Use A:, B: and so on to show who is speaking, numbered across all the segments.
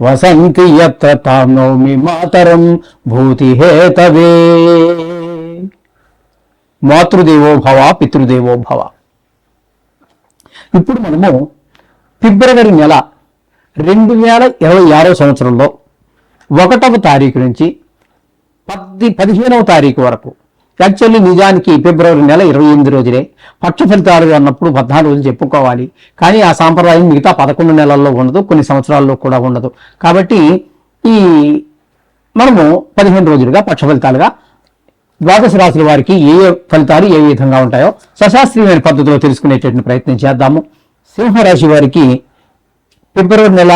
A: వసంతి యత్ర తాం నౌమి మాతరం భూతిహేతవే. మాతృదేవో భవ పితృదేవో భవ. ఇప్పుడు మనము ఫిబ్రవరి నెల రెండు వేల ఇరవై ఆరో సంవత్సరంలో ఒకటవ తారీఖు నుంచి పద్ది పదిహేనవ తారీఖు వరకు యాక్చువల్లీ నిజానికి ఫిబ్రవరి నెల ఇరవై ఎనిమిది రోజులే పక్ష ఫలితాలు అన్నప్పుడు పద్నాలుగు రోజులు చెప్పుకోవాలి. కానీ ఆ సాంప్రదాయం మిగతా పదకొండు నెలల్లో ఉండదు కొన్ని సంవత్సరాల్లో కూడా ఉండదు. కాబట్టి ఈ మనము పదిహేను రోజులుగా పక్ష ఫలితాలుగా ద్వాదశ రాశుల వారికి ఏ ఏ ఫలితాలు ఏ విధంగా ఉంటాయో సశాస్త్రీయమైన పద్ధతిలో తెలుసుకునేటటువంటి ప్రయత్నం చేద్దాము. సింహరాశి వారికి ఫిబ్రవరి నెల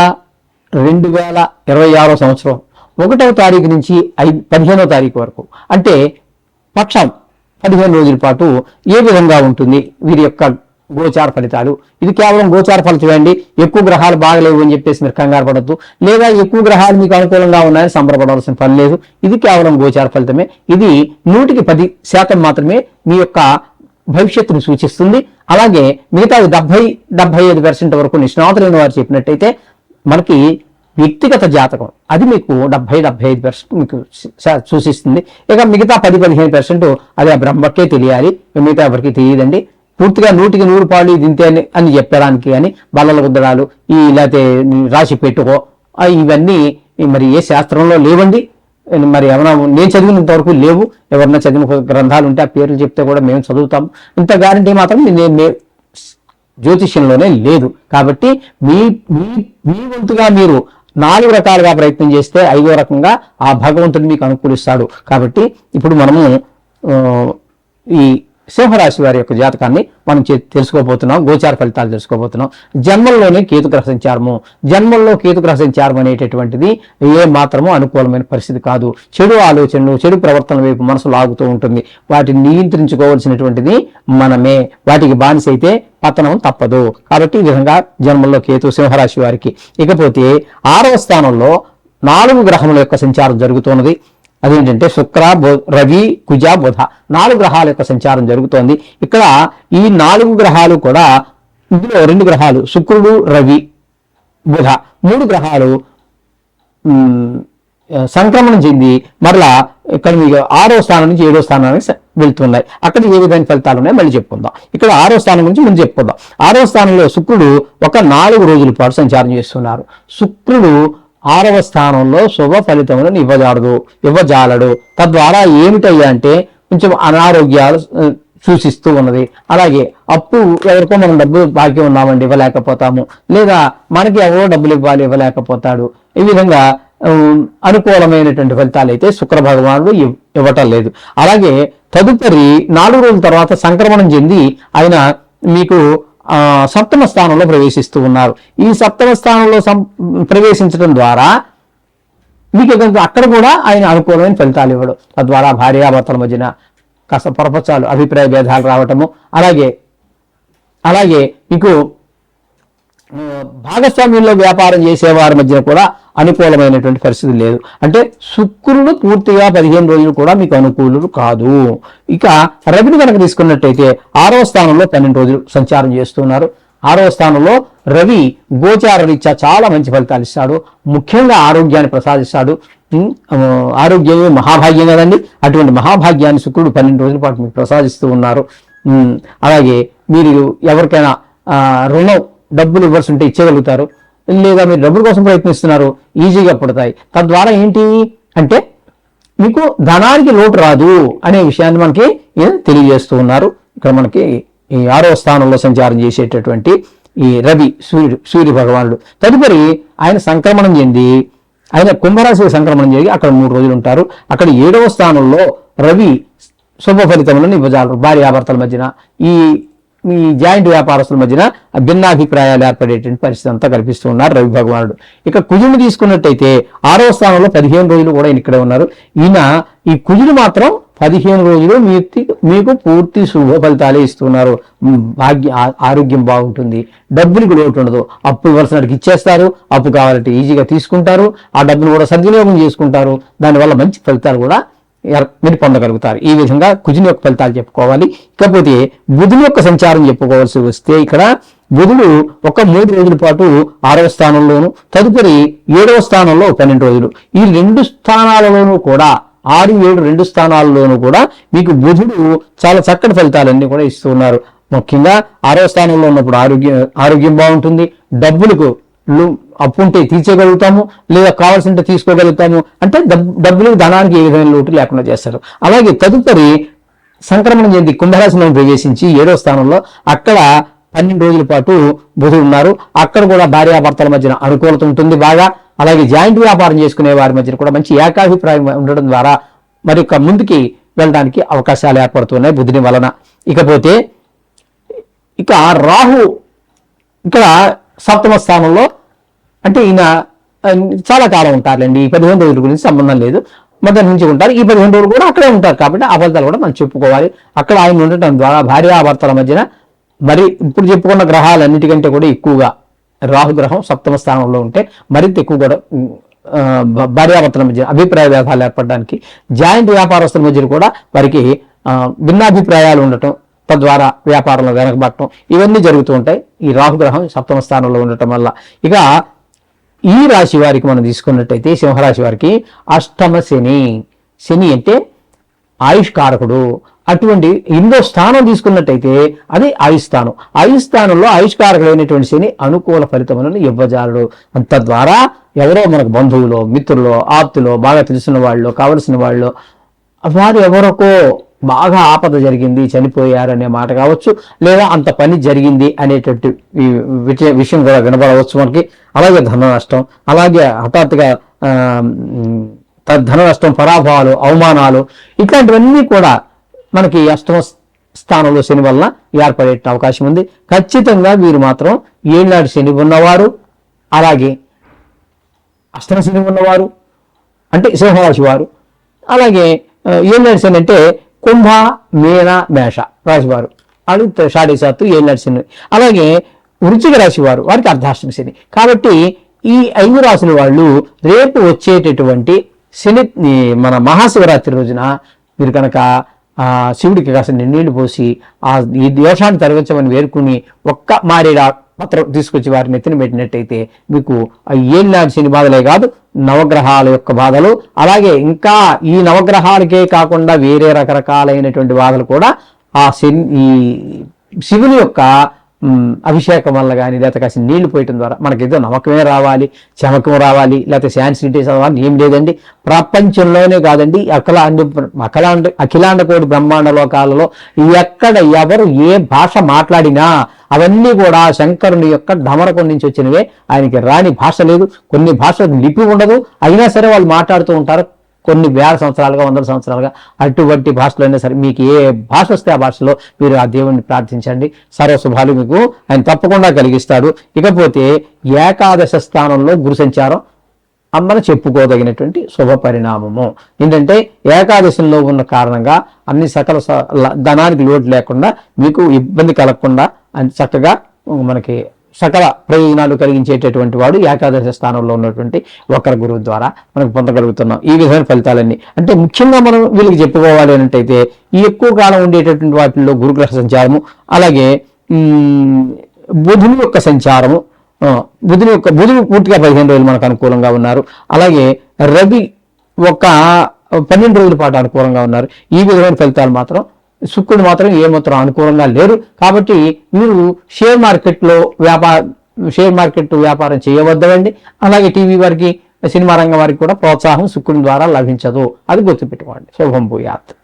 A: రెండు వేల ఇరవై ఆరో సంవత్సరం ఒకటవ తారీఖు నుంచి ఐదు పదిహేనో తారీఖు వరకు. అంటే పక్షం పదిహేను రోజుల పాటు ఏ విధంగా ఉంటుంది? వీరి యొక్క గోచార ఫలితాలు. ఇది కేవలం గోచార ఫలితం అండి. ఎక్కువ గ్రహాలు బాగలేవు అని చెప్పేసి మీరు కంగారు పడద్దు. లేదా ఎక్కువ గ్రహాలు మీకు అనుకూలంగా ఉన్నాయని సంబరపడవలసిన పని లేదు. ఇది కేవలం గోచార ఫలితమే. ఇది నూటికి పది శాతం మాత్రమే మీ యొక్క భవిష్యత్తును సూచిస్తుంది. అలాగే మిగతా డెబ్బై డెబ్బై ఐదు పర్సెంట్ వరకు నిష్ణాతులైన వారు చెప్పినట్టయితే మనకి వ్యక్తిగత జాతకం. అది మీకు డెబ్బై డెబ్బై ఐదు పర్సెంట్ మీకు సూచిస్తుంది. ఇక మిగతా పది పదిహేను పర్సెంట్ అది ఆ బ్రహ్మకే తెలియాలి. మిగతా ఎవరికి తెలియదండి. పూర్తిగా నూటికి నూరు పాలు ఇది అని- అని చెప్పడానికి అని బల్లల గుద్దడాలు ఈ లేకపోతే రాసి పెట్టుకో ఇవన్నీ మరి ఏ శాస్త్రంలో లేవండి. మరి ఏమైనా నేను చదివినంత వరకు లేవు. ఎవరన్నా చదివిన గ్రంథాలు ఉంటే ఆ పేర్లు చెప్తే కూడా మేము చదువుతాం. ఇంత గ్యారంటీ మాత్రం నేను జ్యోతిష్యంలోనే లేదు. కాబట్టి మీ మీ మీ వంతుగా మీరు నాలుగు రకాలుగా ప్రయత్నం చేస్తే ఐదో రకంగా ఆ భగవంతుడు మీకు అనుకూలిస్తాడు. కాబట్టి ఇప్పుడు మనము ఈ సింహరాశి వారి యొక్క జాతకాన్ని మనం తెలుసుకోబోతున్నాం గోచార ఫలితాలు తెలుసుకోబోతున్నాం. జన్మల్లోనే కేతుగ్రహ సంచారము జన్మల్లో కేతుగ్రహ సంచారం అనేటటువంటిది ఏ మాత్రము అనుకూలమైన పరిస్థితి కాదు. చెడు ఆలోచనలు చెడు ప్రవర్తన వైపు మనసు లాగుతూ ఉంటుంది. వాటిని నియంత్రించుకోవాల్సినటువంటిది మనమే. వాటికి బానిస అయితే పతనం తప్పదు. కాబట్టి ఈ విధంగా జన్మల్లో కేతు సింహరాశి వారికి. ఇకపోతే ఆరవ స్థానంలో నాలుగు గ్రహముల యొక్క సంచారం జరుగుతున్నది. అదేంటంటే శుక్ర బో రవి కుజ బుధ నాలుగు గ్రహాల యొక్క సంచారం జరుగుతోంది. ఇక్కడ ఈ నాలుగు గ్రహాలు కూడా ఇందులో రెండు గ్రహాలు శుక్రుడు రవి బుధ మూడు గ్రహాలు సంక్రమణం చెంది మరలా ఇక్కడ మీకు ఆరో స్థానం నుంచి ఏడో స్థానానికి వెళుతున్నాయి వెళ్తున్నాయి. అక్కడ ఏ విధమైన ఫలితాలు ఉన్నాయో మళ్ళీ చెప్పుకుందాం. ఇక్కడ ఆరో స్థానం గురించి ముందు చెప్పుకుందాం. ఆరో స్థానంలో శుక్రుడు ఒక నాలుగు రోజుల పాటు సంచారం చేస్తున్నారు. శుక్రుడు ఆరవ స్థానంలో శుభ ఫలితములను ఇవ్వజాడదు ఇవ్వజాలడు. తద్వారా ఏమిటయ్యా అంటే కొంచెం అనారోగ్యాలు సూచిస్తూ ఉన్నది. అలాగే అప్పు ఎవరికో మనం డబ్బు బాకీ ఉన్నామండి ఇవ్వలేకపోతాము. లేదా మనకి ఎవరో డబ్బులు ఇవ్వాలి ఇవ్వలేకపోతాడు. ఈ విధంగా అనుకూలమైనటువంటి ఫలితాలు అయితే శుక్ర భగవానుడు ఇవ్- ఇవ్వటం లేదు. అలాగే తదుపరి నాలుగు రోజుల తర్వాత సంక్రమణం చెంది ఆయన మీకు సప్తమ స్థానంలో ప్రవేశిస్తూ ఉన్నారు. ఈ సప్తమ స్థానంలో సం- ప్రవేశించడం ద్వారా మీకు అక్కడ కూడా ఆయన అనుకూలమైన ఫలితాలు ఇవ్వడం. తద్వారా భార్యాభర్తల మధ్యన కాస్త పొరపచ్చాలు అభిప్రాయ భేదాలు రావటము అలాగే అలాగే మీకు భాగస్వామ్యంలో వ్యాపారం చేసేవారి మధ్య కూడా అనుకూలమైనటువంటి పరిస్థితి లేదు. అంటే శుక్రుడు పూర్తిగా పదిహేను రోజులు కూడా మీకు అనుకూలుడు కాదు. ఇక రవిని కనుక తీసుకున్నట్టయితే ఆరవ స్థానంలో పన్నెండు రోజులు సంచారం చేస్తున్నారు. ఆరవ స్థానంలో రవి గోచార రీత్యా చాలా మంచి ఫలితాలు ఇస్తాడు. ముఖ్యంగా ఆరోగ్యాన్ని ప్రసాదిస్తాడు. ఆరోగ్యమే మహాభాగ్యం కదండి. అటువంటి మహాభాగ్యాన్ని శుక్రుడు పన్నెండు రోజుల పాటు మీకు ప్రసాదిస్తూ ఉన్నారు. అలాగే మీరు ఎవరికైనా రుణం డబ్బులు ఇవ్వాల్సి ఉంటే ఇచ్చేయగలుగుతారు. లేదా మీరు డబ్బుల కోసం ప్రయత్నిస్తున్నారు ఈజీగా పడతాయి. తద్వారా ఏంటి అంటే మీకు ధనానికి లోటు రాదు అనే విషయాన్ని మనకి తెలియజేస్తూ ఉన్నారు. ఇక్కడ మనకి ఈ ఆరో స్థానంలో సంచారం చేసేటటువంటి ఈ రవి సూర్యుడు సూర్య భగవానుడు. తదుపరి ఆయన సంక్రమణం చెంది ఆయన కుంభరాశి సంక్రమణం జరిగి అక్కడ మూడు రోజులు ఉంటారు. అక్కడ ఏడవ స్థానంలో రవి శుభ ఫలితములను ఇవ్వజాలరు భార్యాభర్తల మధ్యన ఈ ఈ జాయింట్ వ్యాపారస్తుల మధ్యన భిన్నాభిప్రాయాలు ఏర్పడేటువంటి పరిస్థితి అంతా కల్పిస్తూ ఉన్నారు రవి భగవానుడు. ఇక కుజుని తీసుకున్నట్టయితే ఆరో స్థానంలో పదిహేను రోజులు కూడా ఇక్కడే ఉన్నారు. ఈయన ఈ కుజుడు మాత్రం పదిహేను రోజులు మీకు పూర్తి శుభ ఫలితాలే ఇస్తున్నారు భాగ్య ఆరోగ్యం బాగుంటుంది. డబ్బులకు లోటు ఉండదు. అప్పు ఇవ్వాల్సిన ఇచ్చేస్తారు. అప్పు కావాలంటే ఈజీగా తీసుకుంటారు. ఆ డబ్బును కూడా సద్వినియోగం చేసుకుంటారు. దానివల్ల మంచి ఫలితాలు కూడా మీరు పొందగలుగుతారు. ఈ విధంగా కుజుని యొక్క ఫలితాలు చెప్పుకోవాలి. ఇకపోతే బుధుని యొక్క సంచారం చెప్పుకోవాల్సి వస్తే ఇక్కడ బుధుడు ఒక మూడు రోజుల పాటు ఆరవ స్థానంలోను తదుపరి ఏడవ స్థానంలో పన్నెండు రోజులు. ఈ రెండు స్థానాలలోనూ కూడా ఆరు ఏడు రెండు స్థానాల్లోనూ కూడా మీకు బుధుడు చాలా చక్కటి ఫలితాలన్నీ కూడా ఇస్తున్నారు ముఖ్యంగా ఆరవ స్థానంలో ఉన్నప్పుడు ఆరోగ్యం ఆరోగ్యం బాగుంటుంది. డబ్బులకు అప్పు ఉంటే తీర్చగలుగుతాము లేదా కావాల్సింటే తీసుకోగలుగుతాము. అంటే డబ్బులు ధనానికి ఏ విధమైన లోటు లేకుండా చేస్తారు. అలాగే తదుపరి సంక్రమణ చెంది కుంభరాశిలో ప్రవేశించి ఏడో స్థానంలో అక్కడ పన్నెండు రోజుల పాటు బుధుడు ఉన్నారు. అక్కడ కూడా భార్యాభర్తల మధ్యన అనుకూలత ఉంటుంది బాగా. అలాగే జాయింట్ వ్యాపారం చేసుకునే వారి మధ్యన కూడా మంచి ఏకాభిప్రాయం ఉండడం ద్వారా మరి యొక్క ముందుకి వెళ్ళడానికి అవకాశాలు ఏర్పడుతున్నాయి బుధుని వలన. ఇకపోతే ఇక రాహు ఇక్కడ సప్తమ స్థానంలో అంటే ఈయన చాలా కాలం ఉంటారులేండి. ఈ పదిహేను రోజుల గురించి సంబంధం లేదు. మొదటి నుంచి ఉంటారు. ఈ పదిహేను రోజులు కూడా అక్కడే ఉంటారు కాబట్టి ఆ ఫలితాలు కూడా మనం చెప్పుకోవాలి. అక్కడ ఆయన ఉండటం ద్వారా భార్యాభర్తల మధ్యన మరి ఇప్పుడు చెప్పుకున్న గ్రహాలన్నిటికంటే కూడా ఎక్కువగా రాహు గ్రహం సప్తమ స్థానంలో ఉంటే మరింత ఎక్కువ కూడా భార్యాభర్తల మధ్య అభిప్రాయ భేదాలు ఏర్పడడానికి జాయింట్ వ్యాపారస్తుల మధ్య కూడా వారికి భిన్నాభిప్రాయాలు ఉండటం తద్వారా వ్యాపారంలో వెనకబడటం ఇవన్నీ జరుగుతూ ఉంటాయి. ఈ రాహుగ్రహం సప్తమ స్థానంలో ఉండటం వల్ల. ఇక ఈ రాశి వారికి మనం తీసుకున్నట్టయితే సింహరాశి వారికి అష్టమ శని. శని అంటే ఆయుష్కారకుడు. అటువంటి ఇందో స్థానం తీసుకున్నట్టయితే అది ఆయుస్థానం ఆయుస్థానంలో ఆయుష్కారకుడైనటువంటి శని అనుకూల ఫలితములను ఇవ్వజాలడు. తద్వారా ఎవరో మనకు బంధువులో మిత్రులో ఆప్తులో బాగా తెలిసిన వాళ్ళు కావలసిన వాళ్ళు వారు ఎవరికో బాగా ఆపద జరిగింది చనిపోయారు అనే మాట కావచ్చు లేదా అంత పని జరిగింది అనేటువంటి విషయం కూడా వినపడవచ్చు మనకి. అలాగే ధన నష్టం అలాగే హఠాత్తుగా ధన నష్టం పరాభవాలు అవమానాలు ఇట్లాంటివన్నీ కూడా మనకి అష్టమ స్థానంలో శని వలన ఏర్పడే అవకాశం ఉంది. ఖచ్చితంగా వీరు మాత్రం ఏళ్ళాడు శని ఉన్నవారు అలాగే అష్టమ శని ఉన్నవారు అంటే సింహరాశి వారు అలాగే ఆ, ఏం నడిచింది అంటే కుంభ మీన మేష రాశి వారు అది షాడీ సాత్తు ఏం నడిచింది అలాగే వృశ్చిక రాశి వారు వారికి అర్ధాష్టమ శని. కాబట్టి ఈ ఐదు రాశుల వాళ్ళు రేపు వచ్చేటటువంటి శని మన మహాశివరాత్రి రోజున మీరు కనుక ఆ శివుడికి కాసిన నీళ్ళు పోసి ఆ ఈ దోషాన్ని తొలగించమని వేరుకుని ఒక్క మారేడా పత్రం తీసుకొచ్చి వారిని ఎత్తిన పెట్టినట్టయితే మీకు ఏం ఏళ్ళనాటి బాధలే కాదు నవగ్రహాల యొక్క బాధలు అలాగే ఇంకా ఈ నవగ్రహాలకే కాకుండా వేరే రకరకాలైనటువంటి బాధలు కూడా ఆ శని ఈ శివుని యొక్క అభిషేకం వల్ల కానీ లేకపోతే కాసి నీళ్ళు పోయటం ద్వారా మనకి ఏదో నమ్మకమే రావాలి చమకం రావాలి లేకపోతే శాన్సిటీ చదవాలి ఏం లేదండి. ప్రపంచంలోనే కాదండి అఖలాండ అఖలాండ అఖిలాండ కోటి బ్రహ్మాండ లోకాలలో ఎక్కడ ఎవరు ఏ భాష మాట్లాడినా అవన్నీ కూడా శంకరుని యొక్క ఢమరకం నుంచి వచ్చినవే. ఆయనకి రాని భాష లేదు. కొన్ని భాషలకు లిపి ఉండదు. అయినా సరే వాళ్ళు మాట్లాడుతూ ఉంటారు. కొన్ని వేల సంవత్సరాలుగా వందల సంవత్సరాలుగా అటువంటి భాషలో అయినా సరే మీకు ఏ భాష వస్తే ఆ భాషలో మీరు ఆ దేవుణ్ణి ప్రార్థించండి. సర్వ శుభాలు మీకు ఆయన తప్పకుండా కలిగిస్తాడు. ఇకపోతే ఏకాదశ స్థానంలో గురు సంచారం అమ్మను చెప్పుకోదగినటువంటి శుభ పరిణామము. ఏంటంటే ఏకాదశంలో ఉన్న కారణంగా అన్ని సకల స- ధనానికి లోటు లేకుండా మీకు ఇబ్బంది కలగకుండా అండ్ చక్కగా మనకి సకల ప్రయోజనాలు కలిగించేటటువంటి వాడు ఏకాదశ స్థానంలో ఉన్నటువంటి ఒకరి గురువు ద్వారా మనకు పొందగలుగుతున్నాం. ఈ విధమైన ఫలితాలన్నీ. అంటే ముఖ్యంగా మనం వీళ్ళకి చెప్పుకోవాలి అన్నట్టయితే ఈ ఎక్కువ కాలం ఉండేటటువంటి వాటిల్లో గురుగ్రహ సంచారము అలాగే బుధుని యొక్క సంచారము బుధుని యొక్క బుధుడు పూర్తిగా పదిహేను రోజులు మనకు అనుకూలంగా ఉన్నారు. అలాగే రవి ఒక పన్నెండు రోజుల పాటు అనుకూలంగా ఉన్నారు. ఈ విధమైన ఫలితాలు మాత్రం శుక్రుడు మాత్రం ఏమాత్రం అనుకూలంగా లేరు కాబట్టి మీరు షేర్ మార్కెట్లో వ్యాపార షేర్ మార్కెట్ వ్యాపారం చేయవద్దండి. అలాగే టీవీ వారికి సినిమా రంగం వారికి కూడా ప్రోత్సాహం శుక్రుని ద్వారా లభించదు. అది గుర్తుపెట్టుకోండి. శుభం భూయాత్.